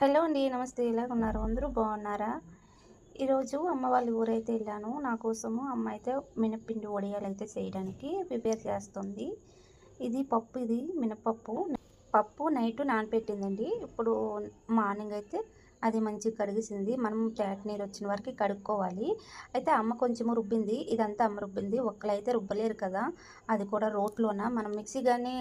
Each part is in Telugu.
హలో అండి నమస్తే. ఎలా ఉన్నారు? అందరూ బాగున్నారా? ఈరోజు అమ్మ వాళ్ళ ఊరైతే వెళ్ళాను. నా కోసము అమ్మ అయితే మినప్పిండి వడియాలు అయితే చేయడానికి ప్రిపేర్ చేస్తుంది. ఇది పప్పు ఇది మినపప్పు. పప్పు నైట్ నానపెట్టిందండి. ఇప్పుడు మార్నింగ్ అయితే అది మంచిగా కడిగేసింది. మనం తేట నీరు వచ్చిన వరకు కడుక్కోవాలి. అయితే అమ్మ కొంచెము రుబ్బింది. ఇదంతా అమ్మ రుబ్బింది. ఒక్కలైతే రుబ్బలేరు కదా. అది కూడా రోట్లోన? మనం మిక్సీ కానీ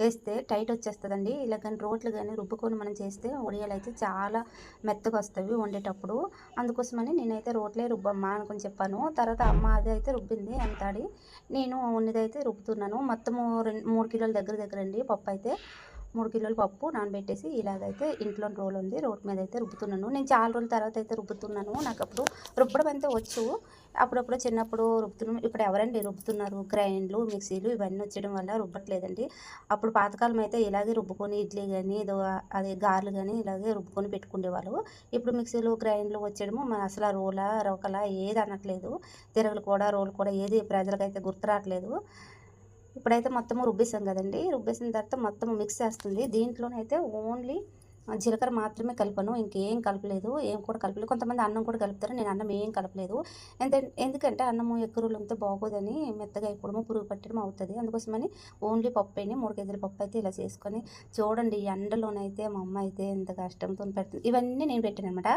వేస్తే టైట్ వచ్చేస్తుందండి. ఇలా కానీ రోట్లు కానీ రుబ్బుకొని మనం చేస్తే ఉడియాలు అయితే చాలా మెత్తగా వస్తాయి వండేటప్పుడు. అందుకోసమని నేనైతే రోట్లే రుబ్బమ్మా అనుకుని చెప్పాను. తర్వాత అమ్మ అది అయితే రుబ్బింది అంతాడి. నేను ఉన్నదైతే రుబ్బుతున్నాను. మొత్తము రెండు మూడు కిలోల దగ్గర దగ్గర అండి పప్పు అయితే. మూడు కిలోల పప్పు నానబెట్టేసి ఇలాగైతే ఇంట్లో రోల్ ఉంది. రోడ్ మీద అయితే రుబ్బుతున్నాను. నేను చాలా రోజుల తర్వాత అయితే రుబ్బుతున్నాను. నాకు అప్పుడు రుబ్బడం అంతే వచ్చు. అప్పుడప్పుడు చిన్నప్పుడు రుబ్బుతున్నాం ఇప్పుడు ఎవరండి రుబ్బుతున్నారు? గ్రైండ్లు మిక్సీలు ఇవన్నీ వచ్చేయడం వల్ల రుబ్బట్లేదండి. అప్పుడు పాతకాలం అయితే ఇలాగే రుబ్బుకొని ఇడ్లీ కానీ ఏదో అదే గారెలు కానీ ఇలాగే రుబ్బుకొని పెట్టుకునేవాళ్ళు ఇప్పుడు మిక్సీలు గ్రైండ్లు వచ్చేయడము మన అసలు రోల రొకల ఏది అనట్లేదు. తిరగలు కూడా రోలు కూడా ఏది ప్రజలకైతే గుర్తు రావట్లేదు. ఇప్పుడైతే మొత్తం రుబ్బేసాం కదండి. రుబ్బేసిన తర్వాత మొత్తం మిక్స్ చేస్తుంది. దీంట్లోనైతే ఓన్లీ జీలకర్ర మాత్రమే కలిపాను. ఇంకేం కలపలేదు. ఏం కూడా కలపలేదు. కొంతమంది అన్నం కూడా కలుపుతారు. నేను అన్నం ఏం కలపలేదు. ఎందుకంటే అన్నము ఎక్కువ ఉంటే బాగోదని మెత్తగా అయిపోవడము పురుగు పట్టడం అవుతుంది. అందుకోసమని ఓన్లీ పప్పు అయినా మూడు కేజీల పప్పు అయితే ఇలా చేసుకొని చూడండి. ఈ ఎండలోనైతే మా అమ్మ అయితే ఎంత కష్టంతో పెడుతుంది. ఇవన్నీ నేను పెట్టాను అనమాట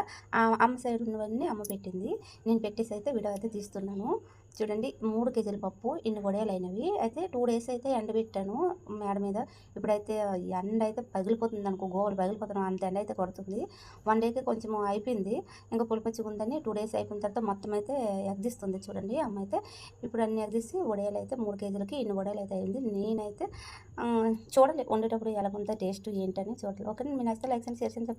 అమ్మ సైడ్ ఉన్నవన్నీ అమ్మ పెట్టింది. నేను పెట్టేసి అయితే వీడియో అయితే తీస్తున్నాను. చూడండి. మూడు కేజీల పప్పు ఇన్ని వడియాలు అయినవి. అయితే టూ డేస్ అయితే ఎండబెట్టాను మేడ మీద. ఇప్పుడైతే ఎండ అయితే పగిలిపోతుంది అనుకో గోవలు పగిలిపోతున్నాను అంత ఎండ అయితే కొడుతుంది. వన్ డేకి కొంచెం అయిపోయింది. ఇంకా పులిపచ్చిగా ఉందని టూ డేస్ అయిపోయిన తర్వాత మొత్తం అయితే ఎగ్దిస్తుంది చూడండి అమ్మ అయితే ఇప్పుడు అన్ని ఎగ్దిసి వడేలు అయితే మూడు కేజీలకి ఇన్ని వడేలు అయితే అయింది. నేనైతే చూడాలి వండేటప్పుడు ఎలా ఉందో టేస్ట్ ఏంటని చూడాలి ఓకే మీ నచ్చితే లైక్ అండ్ షేర్ చేయండి